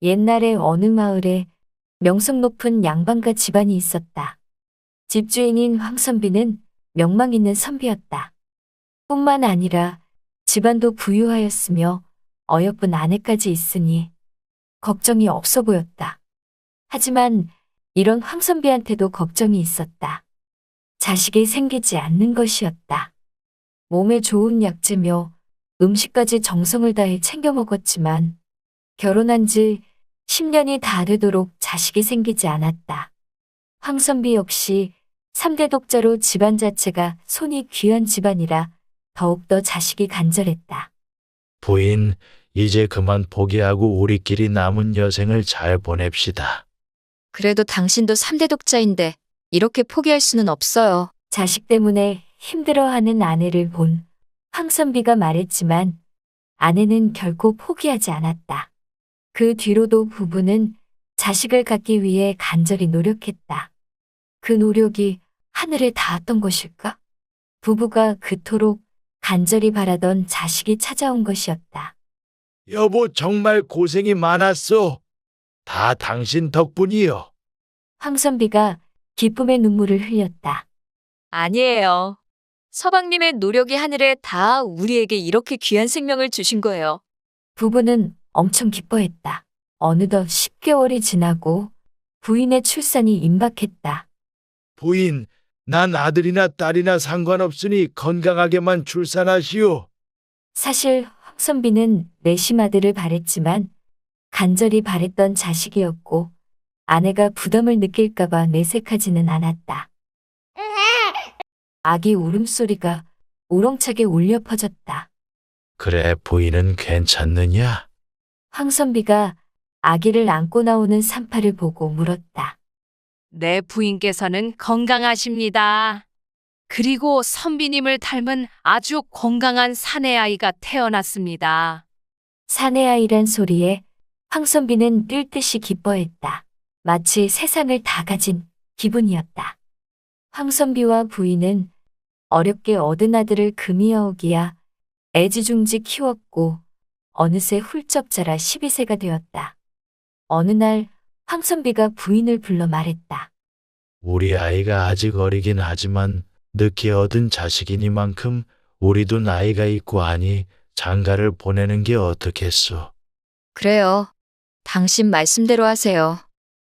옛날에 어느 마을에 명성 높은 양반가 집안이 있었다. 집주인인 황선비는 명망 있는 선비였다. 뿐만 아니라 집안도 부유하였으며 어여쁜 아내까지 있으니 걱정이 없어 보였다. 하지만 이런 황선비한테도 걱정이 있었다. 자식이 생기지 않는 것이었다. 몸에 좋은 약재며 음식까지 정성을 다해 챙겨 먹었지만 결혼한 지 10년이 다 되도록 자식이 생기지 않았다. 황선비 역시 3대 독자로 집안 자체가 손이 귀한 집안이라 더욱더 자식이 간절했다. 부인, 이제 그만 포기하고 우리끼리 남은 여생을 잘 보냅시다. 그래도 당신도 3대 독자인데 이렇게 포기할 수는 없어요. 자식 때문에 힘들어하는 아내를 본 황선비가 말했지만 아내는 결코 포기하지 않았다. 그 뒤로도 부부는 자식을 갖기 위해 간절히 노력했다. 그 노력이 하늘에 닿았던 것일까? 부부가 그토록 간절히 바라던 자식이 찾아온 것이었다. 여보, 정말 고생이 많았어. 다 당신 덕분이요. 황선비가 기쁨의 눈물을 흘렸다. 아니에요. 서방님의 노력이 하늘에 다 우리에게 이렇게 귀한 생명을 주신 거예요. 부부는 엄청 기뻐했다. 어느덧 10개월이 지나고 부인의 출산이 임박했다. 부인, 난 아들이나 딸이나 상관없으니 건강하게만 출산하시오. 사실 황선비는 내심 아들을 바랬지만 간절히 바랬던 자식이었고 아내가 부담을 느낄까봐 내색하지는 않았다. 아기 울음소리가 우렁차게 울려 퍼졌다. 그래, 부인은 괜찮느냐? 황선비가 아기를 안고 나오는 산파를 보고 물었다. 내 부인께서는 건강하십니다. 그리고 선비님을 닮은 아주 건강한 사내 아이가 태어났습니다. 사내 아이란 소리에 황선비는 뛸 듯이 기뻐했다. 마치 세상을 다 가진 기분이었다. 황선비와 부인은 어렵게 얻은 아들을 금이어오기야 애지중지 키웠고 어느새 훌쩍 자라 12세가 되었다. 어느 날 황선비가 부인을 불러 말했다. 우리 아이가 아직 어리긴 하지만 늦게 얻은 자식이니만큼 우리도 나이가 있고 하니 장가를 보내는 게 어떻겠소? 그래요. 당신 말씀대로 하세요.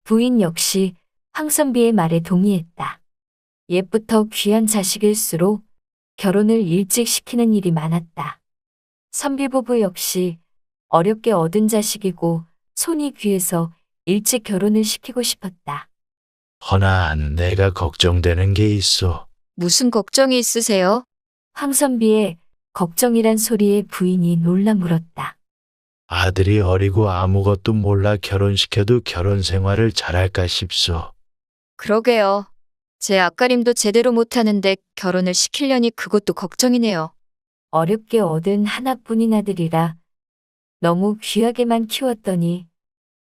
부인 역시 황선비의 말에 동의했다. 옛부터 귀한 자식일수록 결혼을 일찍 시키는 일이 많았다. 선비 부부 역시 어렵게 얻은 자식이고 손이 귀해서 일찍 결혼을 시키고 싶었다. 허나 내가 걱정되는 게 있어. 무슨 걱정이 있으세요? 황선비의 걱정이란 소리에 부인이 놀라 물었다. 아들이 어리고 아무것도 몰라 결혼시켜도 결혼 생활을 잘할까 싶소. 그러게요. 제 앞가림도 제대로 못하는데 결혼을 시키려니 그것도 걱정이네요. 어렵게 얻은 하나뿐인 아들이라 너무 귀하게만 키웠더니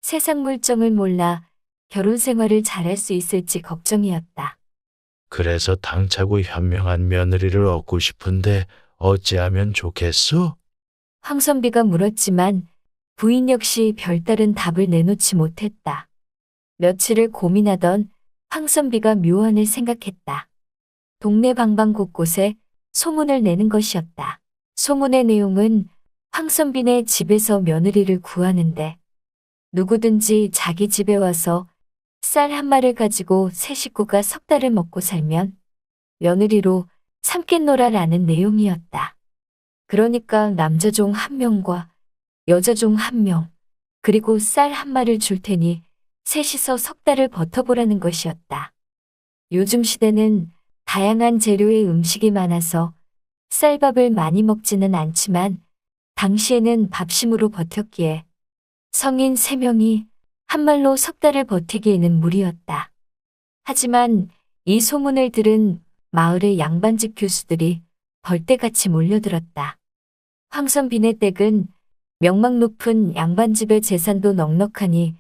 세상 물정을 몰라 결혼 생활을 잘할 수 있을지 걱정이었다. 그래서 당차고 현명한 며느리를 얻고 싶은데 어찌하면 좋겠소? 황선비가 물었지만 부인 역시 별다른 답을 내놓지 못했다. 며칠을 고민하던 황선비가 묘안을 생각했다. 동네 방방 곳곳에 소문을 내는 것이었다. 소문의 내용은 황선비네 집에서 며느리를 구하는데 누구든지 자기 집에 와서 쌀 한 마를 가지고 세 식구가 석 달을 먹고 살면 며느리로 삼겠노라라는 내용이었다. 그러니까 남자 종 한 명과 여자 종 한 명, 그리고 쌀 한 마를 줄 테니 셋이서 석 달을 버텨보라는 것이었다. 요즘 시대는 다양한 재료의 음식이 많아서 쌀밥을 많이 먹지는 않지만 당시에는 밥심으로 버텼기에 성인 세명이 한말로 석 달을 버티기에는 무리였다. 하지만 이 소문을 들은 마을의 양반집 교수들이 벌떼같이 몰려들었다. 황선빈의 댁은 명망 높은 양반집의 재산도 넉넉하니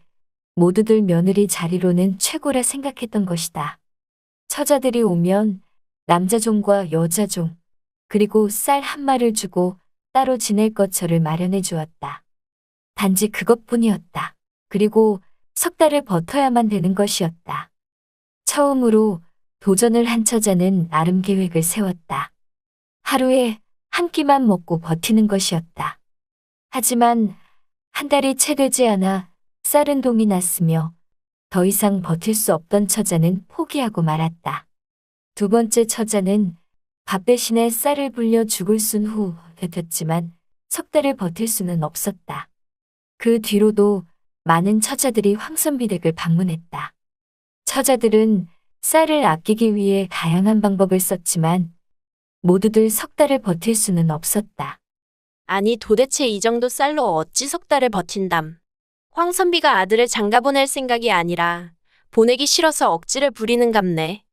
모두들 며느리 자리로는 최고라 생각했던 것이다. 처자들이 오면 남자종과 여자종, 그리고 쌀 한 마를 주고 따로 지낼 것처를 마련해 주었다. 단지 그것뿐이었다. 그리고 석 달을 버텨야만 되는 것이었다. 처음으로 도전을 한 처자는 나름 계획을 세웠다. 하루에 한 끼만 먹고 버티는 것이었다. 하지만 한 달이 채 되지 않아 쌀은 동이 났으며 더 이상 버틸 수 없던 처자는 포기하고 말았다. 두 번째 처자는 밥 대신에 쌀을 불려 죽을 순후 버텼지만 석 달을 버틸 수는 없었다. 그 뒤로도 많은 처자들이 황선비 댁을 방문했다. 처자들은 쌀을 아끼기 위해 다양한 방법을 썼지만 모두들 석 달을 버틸 수는 없었다. 아니 도대체 이 정도 쌀로 어찌 석 달을 버틴담. 황선비가 아들을 장가 보낼 생각이 아니라 보내기 싫어서 억지를 부리는 갑네.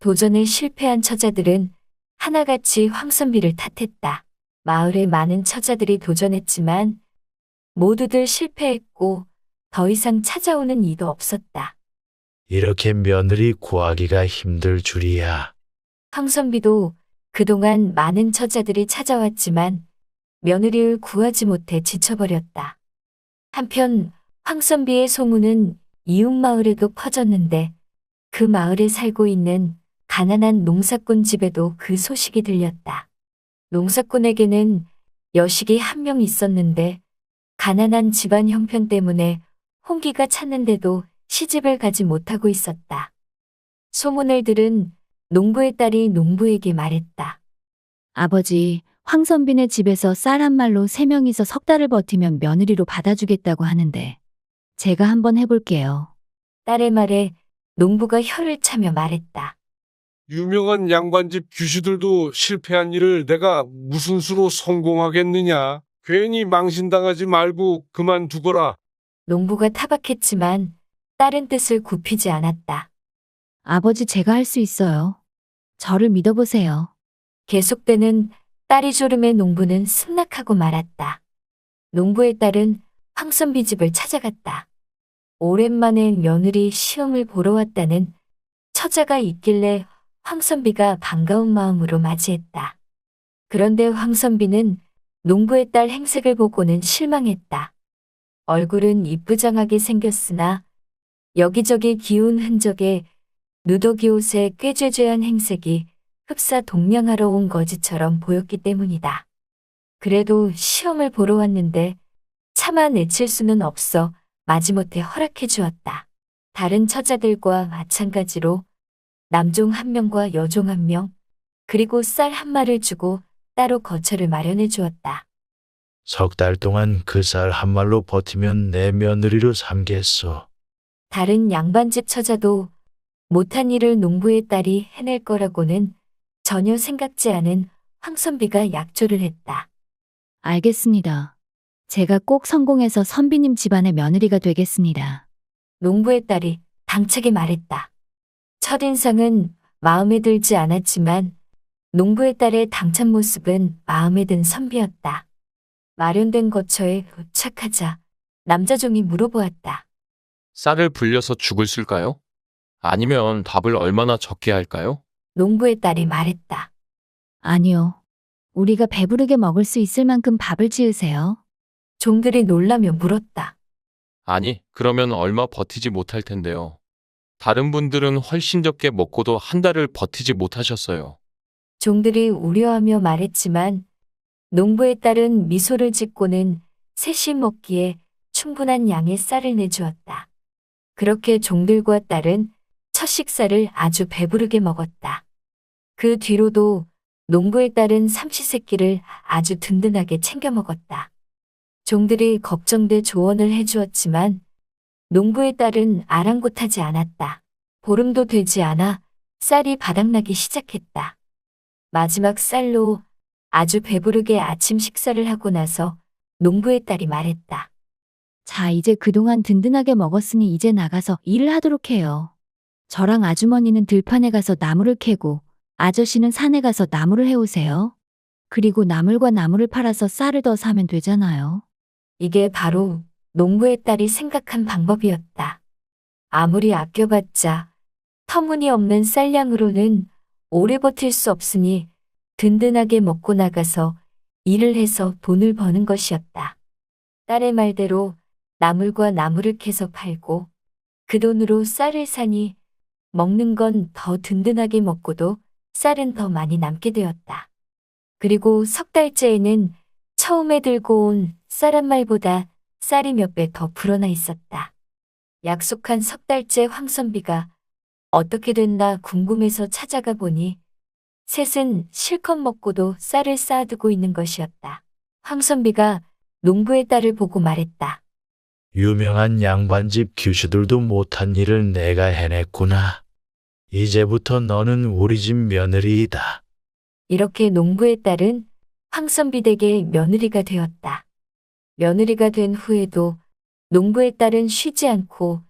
도전을 실패한 처자들은 하나같이 황선비를 탓했다. 마을의 많은 처자들이 도전했지만 모두들 실패했고 더 이상 찾아오는 이도 없었다. 이렇게 며느리 구하기가 힘들 줄이야. 황선비도 그동안 많은 처자들이 찾아왔지만 며느리를 구하지 못해 지쳐버렸다. 한편 황선비의 소문은 이웃 마을에도 퍼졌는데 그 마을에 살고 있는 가난한 농사꾼 집에도 그 소식이 들렸다. 농사꾼에게는 여식이 한 명 있었는데 가난한 집안 형편 때문에 홍기가 찼는데도 시집을 가지 못하고 있었다. 소문을 들은 농부의 딸이 농부에게 말했다. 아버지, 황선빈의 집에서 쌀 한 말로 세 명이서 석 달을 버티면 며느리로 받아주겠다고 하는데 제가 한번 해볼게요. 딸의 말에 농부가 혀를 차며 말했다. 유명한 양반집 규슈들도 실패한 일을 내가 무슨 수로 성공하겠느냐. 괜히 망신당하지 말고 그만두거라. 농부가 타박했지만 딸은 뜻을 굽히지 않았다. 아버지, 제가 할 수 있어요. 저를 믿어보세요. 계속되는 딸이 졸음에 농부는 승낙하고 말았다. 농부의 딸은 황선비 집을 찾아갔다. 오랜만에 며느리 시험을 보러 왔다는 처자가 있길래 황선비가 반가운 마음으로 맞이했다. 그런데 황선비는 농부의 딸 행색을 보고는 실망했다. 얼굴은 이쁘장하게 생겼으나 여기저기 기운 흔적에 누더기 옷에 꾀죄죄한 행색이 흡사 동냥하러 온 거지처럼 보였기 때문이다. 그래도 시험을 보러 왔는데 차마 내칠 수는 없어 마지못해 허락해 주었다. 다른 처자들과 마찬가지로 남종 한 명과 여종 한 명, 그리고 쌀 한 마를 주고 따로 거처를 마련해 주었다. 석 달 동안 그 쌀 한 말로 버티면 내 며느리로 삼겠소. 다른 양반집 처자도 못한 일을 농부의 딸이 해낼 거라고는 전혀 생각지 않은 황선비가 약조를 했다. 알겠습니다. 제가 꼭 성공해서 선비님 집안의 며느리가 되겠습니다. 농부의 딸이 당차게 말했다. 첫인상은 마음에 들지 않았지만 농부의 딸의 당찬 모습은 마음에 든 선비였다. 마련된 거처에 도착하자 남자종이 물어보았다. 쌀을 불려서 죽을 쓸까요? 아니면 밥을 얼마나 적게 할까요? 농부의 딸이 말했다. 아니요. 우리가 배부르게 먹을 수 있을 만큼 밥을 지으세요. 종들이 놀라며 물었다. 아니, 그러면 얼마 버티지 못할 텐데요. 다른 분들은 훨씬 적게 먹고도 한 달을 버티지 못하셨어요. 종들이 우려하며 말했지만 농부의 딸은 미소를 짓고는 셋이 먹기에 충분한 양의 쌀을 내주었다. 그렇게 종들과 딸은 첫 식사를 아주 배부르게 먹었다. 그 뒤로도 농부의 딸은 삼시세끼를 아주 든든하게 챙겨 먹었다. 종들이 걱정돼 조언을 해주었지만 농부의 딸은 아랑곳하지 않았다. 보름도 되지 않아 쌀이 바닥나기 시작했다. 마지막 쌀로 아주 배부르게 아침 식사를 하고 나서 농부의 딸이 말했다. 자, 이제 그동안 든든하게 먹었으니 이제 나가서 일을 하도록 해요. 저랑 아주머니는 들판에 가서 나무를 캐고 아저씨는 산에 가서 나무를 해오세요. 그리고 나물과 나무를 팔아서 쌀을 더 사면 되잖아요. 이게 바로 농부의 딸이 생각한 방법이었다. 아무리 아껴봤자 터무니없는 쌀량으로는 오래 버틸 수 없으니 든든하게 먹고 나가서 일을 해서 돈을 버는 것이었다. 딸의 말대로 나물과 나무를 캐서 팔고 그 돈으로 쌀을 사니 먹는 건 더 든든하게 먹고도 쌀은 더 많이 남게 되었다. 그리고 석 달째에는 처음에 들고 온 쌀한 말보다 쌀이 몇 배 더 불어나 있었다. 약속한 석 달째 황선비가 어떻게 됐나 궁금해서 찾아가 보니 셋은 실컷 먹고도 쌀을 쌓아두고 있는 것이었다. 황선비가 농부의 딸을 보고 말했다. 유명한 양반집 규슈들도 못한 일을 내가 해냈구나. 이제부터 너는 우리 집 며느리이다. 이렇게 농부의 딸은 황선비 댁의 며느리가 되었다. 며느리가 된 후에도 농부의 딸은 쉬지 않고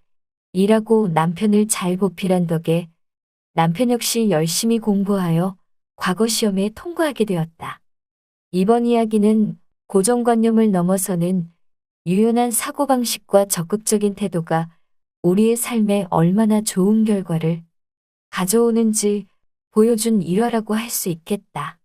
일하고 남편을 잘 보필한 덕에 남편 역시 열심히 공부하여 과거 시험에 통과하게 되었다. 이번 이야기는 고정관념을 넘어서는 유연한 사고방식과 적극적인 태도가 우리의 삶에 얼마나 좋은 결과를 가져오는지 보여준 일화라고 할 수 있겠다.